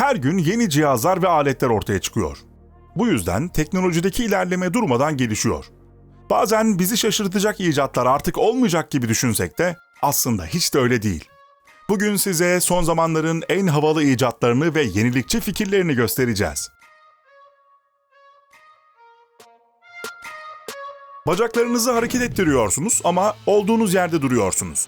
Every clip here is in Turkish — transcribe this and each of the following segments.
Her gün yeni cihazlar ve aletler ortaya çıkıyor. Bu yüzden teknolojideki ilerleme durmadan gelişiyor. Bazen bizi şaşırtacak icatlar artık olmayacak gibi düşünsek de aslında hiç de öyle değil. Bugün size son zamanların en havalı icatlarını ve yenilikçi fikirlerini göstereceğiz. Bacaklarınızı hareket ettiriyorsunuz ama olduğunuz yerde duruyorsunuz.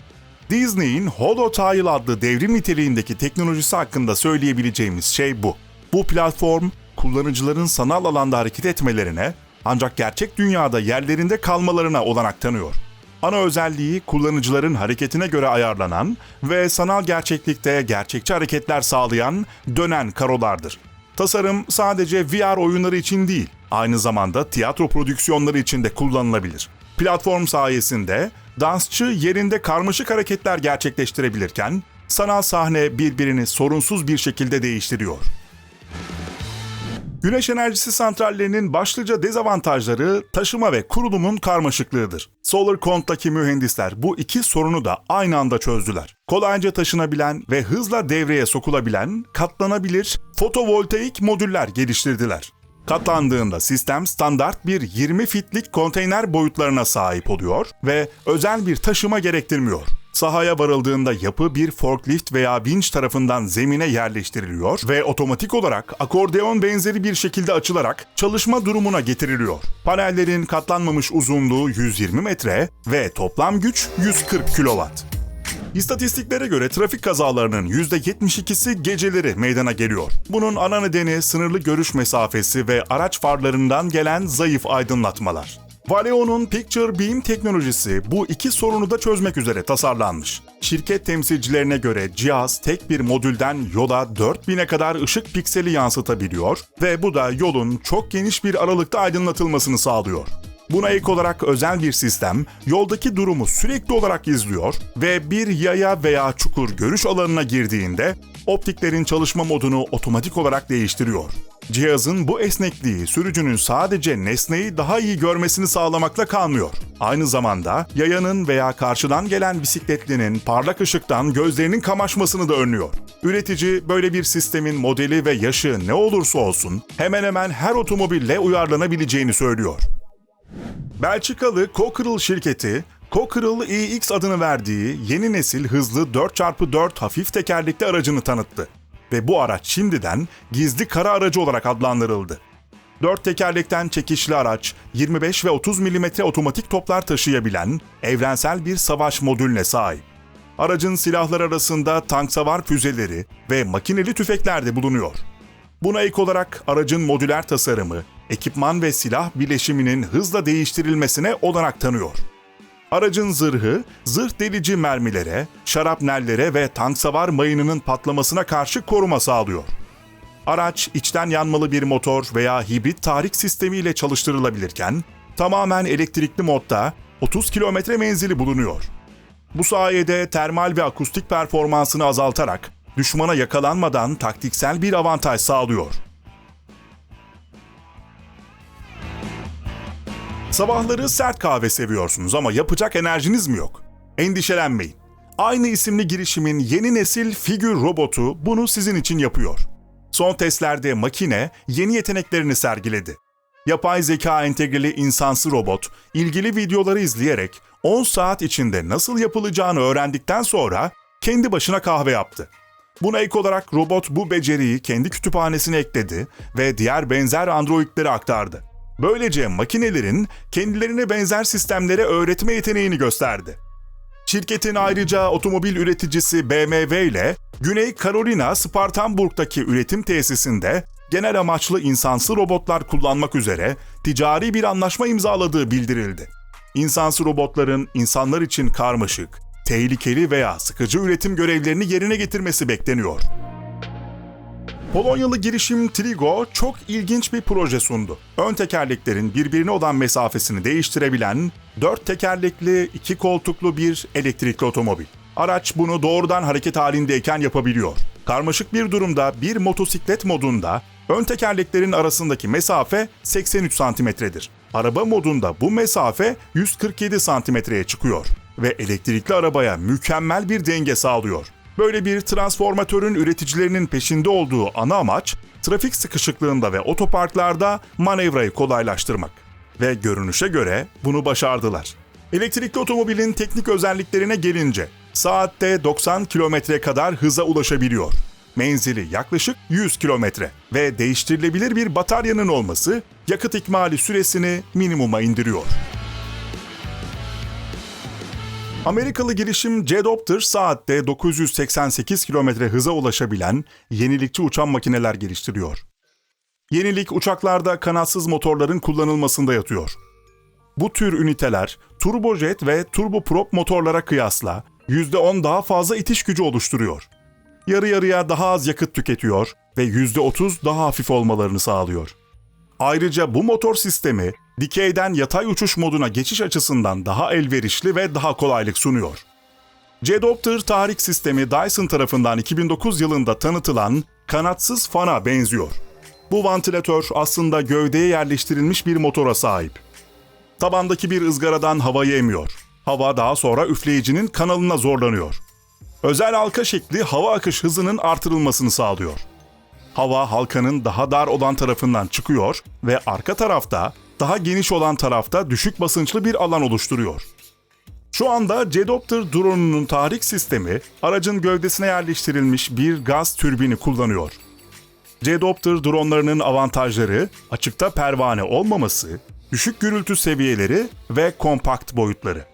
Disney'in HoloTile adlı devrim niteliğindeki teknolojisi hakkında söyleyebileceğimiz şey bu. Bu platform, kullanıcıların sanal alanda hareket etmelerine ancak gerçek dünyada yerlerinde kalmalarına olanak tanıyor. Ana özelliği kullanıcıların hareketine göre ayarlanan ve sanal gerçeklikte gerçekçi hareketler sağlayan dönen karolardır. Tasarım sadece VR oyunları için değil, aynı zamanda tiyatro prodüksiyonları için de kullanılabilir. Platform sayesinde dansçı yerinde karmaşık hareketler gerçekleştirebilirken sanal sahne birbirini sorunsuz bir şekilde değiştiriyor. Güneş enerjisi santrallerinin başlıca dezavantajları taşıma ve kurulumun karmaşıklığıdır. SolarCont'taki mühendisler bu iki sorunu da aynı anda çözdüler. Kolayca taşınabilen ve hızla devreye sokulabilen katlanabilir fotovoltaik modüller geliştirdiler. Katlandığında sistem standart bir 20 fitlik konteyner boyutlarına sahip oluyor ve özel bir taşıma gerektirmiyor. Sahaya varıldığında yapı bir forklift veya vinç tarafından zemine yerleştiriliyor ve otomatik olarak akordeon benzeri bir şekilde açılarak çalışma durumuna getiriliyor. Panellerin katlanmamış uzunluğu 120 metre ve toplam güç 140 kW. İstatistiklere göre trafik kazalarının %72'si geceleri meydana geliyor. Bunun ana nedeni sınırlı görüş mesafesi ve araç farlarından gelen zayıf aydınlatmalar. Valeo'nun Picture Beam teknolojisi bu iki sorunu da çözmek üzere tasarlanmış. Şirket temsilcilerine göre cihaz tek bir modülden yola 4000'e kadar ışık pikseli yansıtabiliyor ve bu da yolun çok geniş bir aralıkta aydınlatılmasını sağlıyor. Buna ek olarak özel bir sistem yoldaki durumu sürekli olarak izliyor ve bir yaya veya çukur görüş alanına girdiğinde optiklerin çalışma modunu otomatik olarak değiştiriyor. Cihazın bu esnekliği sürücünün sadece nesneyi daha iyi görmesini sağlamakla kalmıyor. Aynı zamanda yayanın veya karşıdan gelen bisikletlinin parlak ışıktan gözlerinin kamaşmasını da önlüyor. Üretici böyle bir sistemin modeli ve yaşı ne olursa olsun hemen hemen her otomobille uyarlanabileceğini söylüyor. Belçikalı Cockerel şirketi, Cockerel EX adını verdiği yeni nesil hızlı 4x4 hafif tekerlekli aracını tanıttı. Ve bu araç şimdiden gizli kara aracı olarak adlandırıldı. 4 tekerlekten çekişli araç, 25 ve 30 mm otomatik toplar taşıyabilen evrensel bir savaş modülüne sahip. Aracın silahlar arasında tank savar füzeleri ve makineli tüfekler de bulunuyor. Buna ek olarak aracın modüler tasarımı, ekipman ve silah bileşiminin hızla değiştirilmesine olanak tanıyor. Aracın zırhı, zırh delici mermilere, şarapnellere ve tank savar mayınının patlamasına karşı koruma sağlıyor. Araç içten yanmalı bir motor veya hibrit tahrik sistemiyle çalıştırılabilirken, tamamen elektrikli modda 30 kilometre menzili bulunuyor. Bu sayede termal ve akustik performansını azaltarak düşmana yakalanmadan taktiksel bir avantaj sağlıyor. Sabahları sert kahve seviyorsunuz ama yapacak enerjiniz mi yok? Endişelenmeyin. Aynı isimli girişimin yeni nesil figür robotu bunu sizin için yapıyor. Son testlerde makine yeni yeteneklerini sergiledi. Yapay zeka entegreli insansı robot, ilgili videoları izleyerek 10 saat içinde nasıl yapılacağını öğrendikten sonra kendi başına kahve yaptı. Buna ek olarak robot bu beceriyi kendi kütüphanesine ekledi ve diğer benzer androidlere aktardı. Böylece makinelerin kendilerine benzer sistemlere öğretme yeteneğini gösterdi. Şirketin ayrıca otomobil üreticisi BMW ile Güney Carolina Spartanburg'daki üretim tesisinde genel amaçlı insansı robotlar kullanmak üzere ticari bir anlaşma imzaladığı bildirildi. İnsansı robotların insanlar için karmaşık, tehlikeli veya sıkıcı üretim görevlerini yerine getirmesi bekleniyor. Polonyalı girişim Trigo çok ilginç bir proje sundu. Ön tekerleklerin birbirine olan mesafesini değiştirebilen, dört tekerlekli, iki koltuklu bir elektrikli otomobil. Araç bunu doğrudan hareket halindeyken yapabiliyor. Karmaşık bir durumda bir motosiklet modunda ön tekerleklerin arasındaki mesafe 83 santimetredir. Araba modunda bu mesafe 147 santimetreye çıkıyor ve elektrikli arabaya mükemmel bir denge sağlıyor. Böyle bir transformatörün üreticilerinin peşinde olduğu ana amaç, trafik sıkışıklığında ve otoparklarda manevrayı kolaylaştırmak. Ve görünüşe göre bunu başardılar. Elektrikli otomobilin teknik özelliklerine gelince, saatte 90 kilometre kadar hıza ulaşabiliyor. Menzili yaklaşık 100 kilometre ve değiştirilebilir bir bataryanın olması yakıt ikmali süresini minimuma indiriyor. Amerikalı girişim J-Doctor saatte 988 kilometre hıza ulaşabilen yenilikçi uçan makineler geliştiriyor. Yenilik uçaklarda kanatsız motorların kullanılmasında yatıyor. Bu tür üniteler turbojet ve turboprop motorlara kıyasla %10 daha fazla itiş gücü oluşturuyor. Yarı yarıya daha az yakıt tüketiyor ve %30 daha hafif olmalarını sağlıyor. Ayrıca bu motor sistemi dikeyden yatay uçuş moduna geçiş açısından daha elverişli ve daha kolaylık sunuyor. J-Doctor tahrik sistemi Dyson tarafından 2009 yılında tanıtılan kanatsız fana benziyor. Bu vantilatör aslında gövdeye yerleştirilmiş bir motora sahip. Tabandaki bir ızgaradan havayı emiyor. Hava daha sonra üfleyicinin kanalına zorlanıyor. Özel halka şekli hava akış hızının artırılmasını sağlıyor. Hava halkanın daha dar olan tarafından çıkıyor ve arka tarafta daha geniş olan tarafta düşük basınçlı bir alan oluşturuyor. Şu anda J-Doctor drone'unun tahrik sistemi aracın gövdesine yerleştirilmiş bir gaz türbini kullanıyor. J-Doctor dronlarının avantajları açıkta pervane olmaması, düşük gürültü seviyeleri ve kompakt boyutları.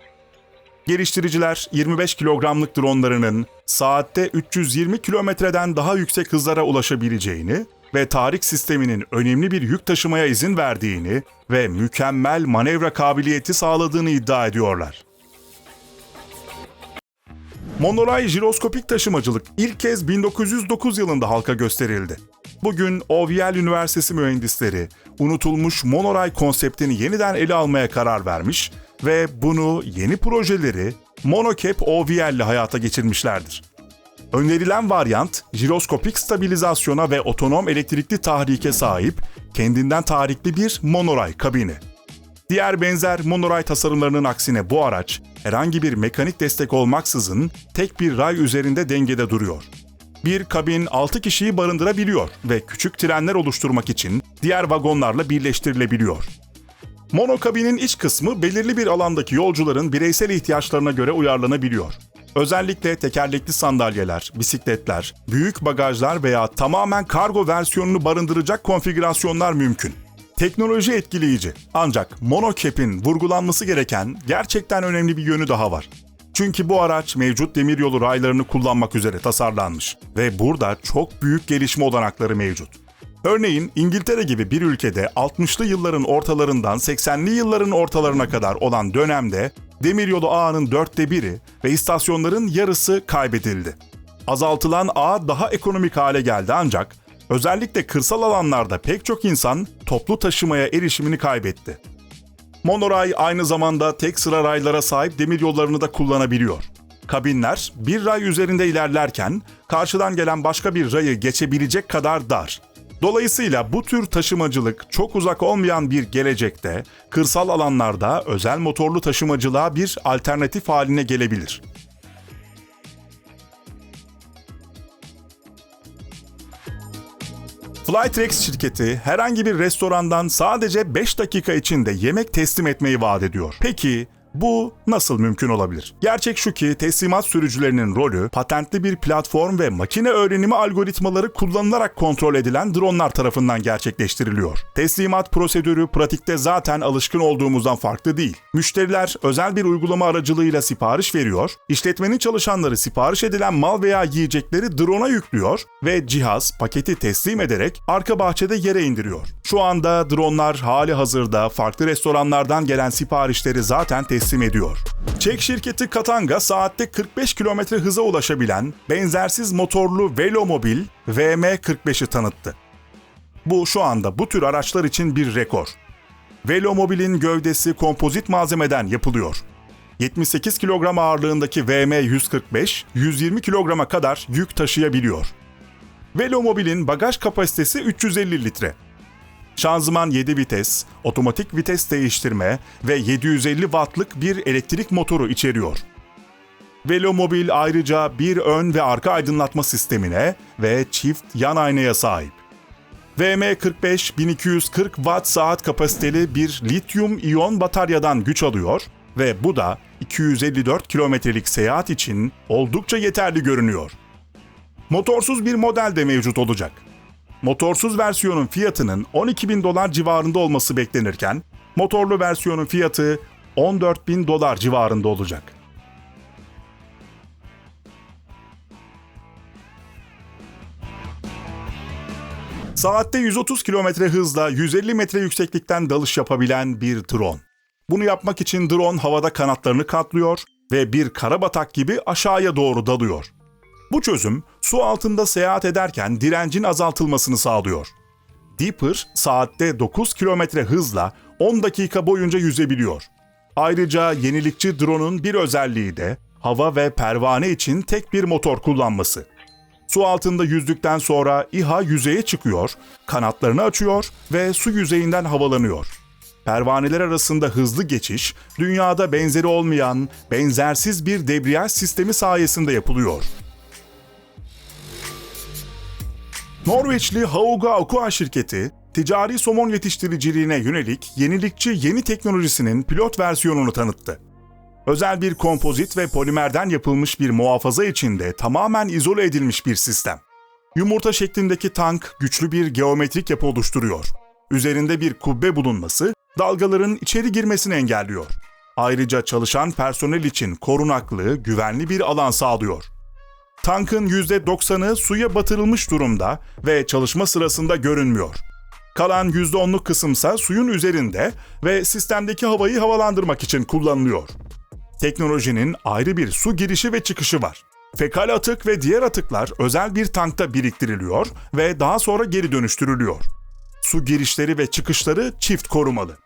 Geliştiriciler 25 kilogramlık dronlarının saatte 320 kilometreden daha yüksek hızlara ulaşabileceğini ve tahrik sisteminin önemli bir yük taşımaya izin verdiğini ve mükemmel manevra kabiliyeti sağladığını iddia ediyorlar. Monoray jiroskopik taşımacılık ilk kez 1909 yılında halka gösterildi. Bugün OVL Üniversitesi mühendisleri unutulmuş monoray konseptini yeniden ele almaya karar vermiş ve bunu yeni projeleri Monocap OVL ile hayata geçirmişlerdir. Önerilen varyant, jiroskopik stabilizasyona ve otonom elektrikli tahrike sahip, kendinden tahrikli bir monoray kabini. Diğer benzer monoray tasarımlarının aksine bu araç, herhangi bir mekanik destek olmaksızın tek bir ray üzerinde dengede duruyor. Bir kabin 6 kişiyi barındırabiliyor ve küçük trenler oluşturmak için diğer vagonlarla birleştirilebiliyor. Monokabinin iç kısmı belirli bir alandaki yolcuların bireysel ihtiyaçlarına göre uyarlanabiliyor. Özellikle tekerlekli sandalyeler, bisikletler, büyük bagajlar veya tamamen kargo versiyonunu barındıracak konfigürasyonlar mümkün. Teknoloji etkileyici ancak monokep'in vurgulanması gereken gerçekten önemli bir yönü daha var. Çünkü bu araç mevcut demiryolu raylarını kullanmak üzere tasarlanmış ve burada çok büyük gelişme olanakları mevcut. Örneğin İngiltere gibi bir ülkede 60'lı yılların ortalarından 80'li yılların ortalarına kadar olan dönemde demiryolu ağının dörtte biri ve istasyonların yarısı kaybedildi. Azaltılan ağ daha ekonomik hale geldi ancak özellikle kırsal alanlarda pek çok insan toplu taşımaya erişimini kaybetti. Monoray aynı zamanda tek sıra raylara sahip demiryollarını da kullanabiliyor. Kabinler bir ray üzerinde ilerlerken karşıdan gelen başka bir rayı geçebilecek kadar dar. Dolayısıyla bu tür taşımacılık çok uzak olmayan bir gelecekte kırsal alanlarda özel motorlu taşımacılığa bir alternatif haline gelebilir. Flytrex şirketi herhangi bir restorandan sadece 5 dakika içinde yemek teslim etmeyi vaat ediyor. Peki bu nasıl mümkün olabilir? Gerçek şu ki teslimat sürücülerinin rolü patentli bir platform ve makine öğrenimi algoritmaları kullanılarak kontrol edilen dronlar tarafından gerçekleştiriliyor. Teslimat prosedürü pratikte zaten alışkın olduğumuzdan farklı değil. Müşteriler özel bir uygulama aracılığıyla sipariş veriyor, işletmenin çalışanları sipariş edilen mal veya yiyecekleri drone'a yüklüyor ve cihaz paketi teslim ederek arka bahçede yere indiriyor. Şu anda dronlar hali hazırda farklı restoranlardan gelen siparişleri zaten teslim ediyor. Çek şirketi Katanga saatte 45 km hıza ulaşabilen benzersiz motorlu Velomobil VM45'i tanıttı. Bu şu anda bu tür araçlar için bir rekor. Velomobil'in gövdesi kompozit malzemeden yapılıyor. 78 kilogram ağırlığındaki VM145, 120 kilograma kadar yük taşıyabiliyor. Velomobil'in bagaj kapasitesi 350 litre. Şanzıman 7 vites, otomatik vites değiştirme ve 750 wattlık bir elektrik motoru içeriyor. Velomobil ayrıca bir ön ve arka aydınlatma sistemine ve çift yan aynaya sahip. VM45 1240 watt saat kapasiteli bir lityum iyon bataryadan güç alıyor ve bu da 254 kilometrelik seyahat için oldukça yeterli görünüyor. Motorsuz bir model de mevcut olacak. Motorsuz versiyonun fiyatının 12 bin dolar civarında olması beklenirken, motorlu versiyonun fiyatı 14 bin dolar civarında olacak. Saatte 130 km hızla 150 metre yükseklikten dalış yapabilen bir drone. Bunu yapmak için drone havada kanatlarını katlıyor ve bir karabatak gibi aşağıya doğru dalıyor. Bu çözüm su altında seyahat ederken direncin azaltılmasını sağlıyor. Deeper saatte 9 km hızla 10 dakika boyunca yüzebiliyor. Ayrıca yenilikçi drone'un bir özelliği de hava ve pervane için tek bir motor kullanması. Su altında yüzdükten sonra İHA yüzeye çıkıyor, kanatlarını açıyor ve su yüzeyinden havalanıyor. Pervaneler arasında hızlı geçiş, dünyada benzeri olmayan, benzersiz bir debriyaj sistemi sayesinde yapılıyor. Norveçli Hauga Aqua şirketi, ticari somon yetiştiriciliğine yönelik yenilikçi yeni teknolojisinin pilot versiyonunu tanıttı. Özel bir kompozit ve polimerden yapılmış bir muhafaza içinde tamamen izole edilmiş bir sistem. Yumurta şeklindeki tank güçlü bir geometrik yapı oluşturuyor. Üzerinde bir kubbe bulunması dalgaların içeri girmesini engelliyor. Ayrıca çalışan personel için korunaklı, güvenli bir alan sağlıyor. Tankın %90'ı suya batırılmış durumda ve çalışma sırasında görünmüyor. Kalan %10'luk kısımsa suyun üzerinde ve sistemdeki havayı havalandırmak için kullanılıyor. Teknolojinin ayrı bir su girişi ve çıkışı var. Fekal atık ve diğer atıklar özel bir tankta biriktiriliyor ve daha sonra geri dönüştürülüyor. Su girişleri ve çıkışları çift korumalı.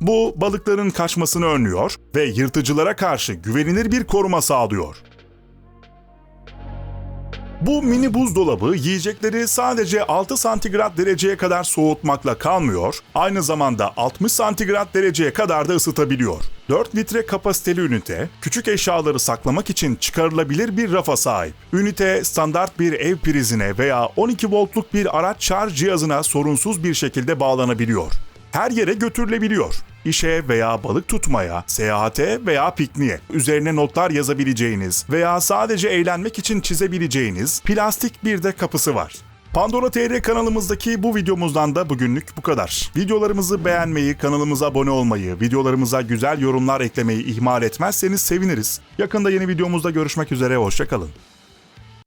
Bu balıkların kaçmasını önlüyor ve yırtıcılara karşı güvenilir bir koruma sağlıyor. Bu mini buzdolabı yiyecekleri sadece 6 santigrat dereceye kadar soğutmakla kalmıyor, aynı zamanda 60 santigrat dereceye kadar da ısıtabiliyor. 4 litre kapasiteli ünite, küçük eşyaları saklamak için çıkarılabilir bir rafa sahip. Ünite, standart bir ev prizine veya 12 voltluk bir araç şarj cihazına sorunsuz bir şekilde bağlanabiliyor her yere götürülebiliyor. İşe veya balık tutmaya, seyahate veya pikniğe, üzerine notlar yazabileceğiniz veya sadece eğlenmek için çizebileceğiniz plastik bir de kapısı var. Pandora TR kanalımızdaki bu videomuzdan da bugünlük bu kadar. Videolarımızı beğenmeyi, kanalımıza abone olmayı, videolarımıza güzel yorumlar eklemeyi ihmal etmezseniz seviniriz. Yakında yeni videomuzda görüşmek üzere, hoşçakalın.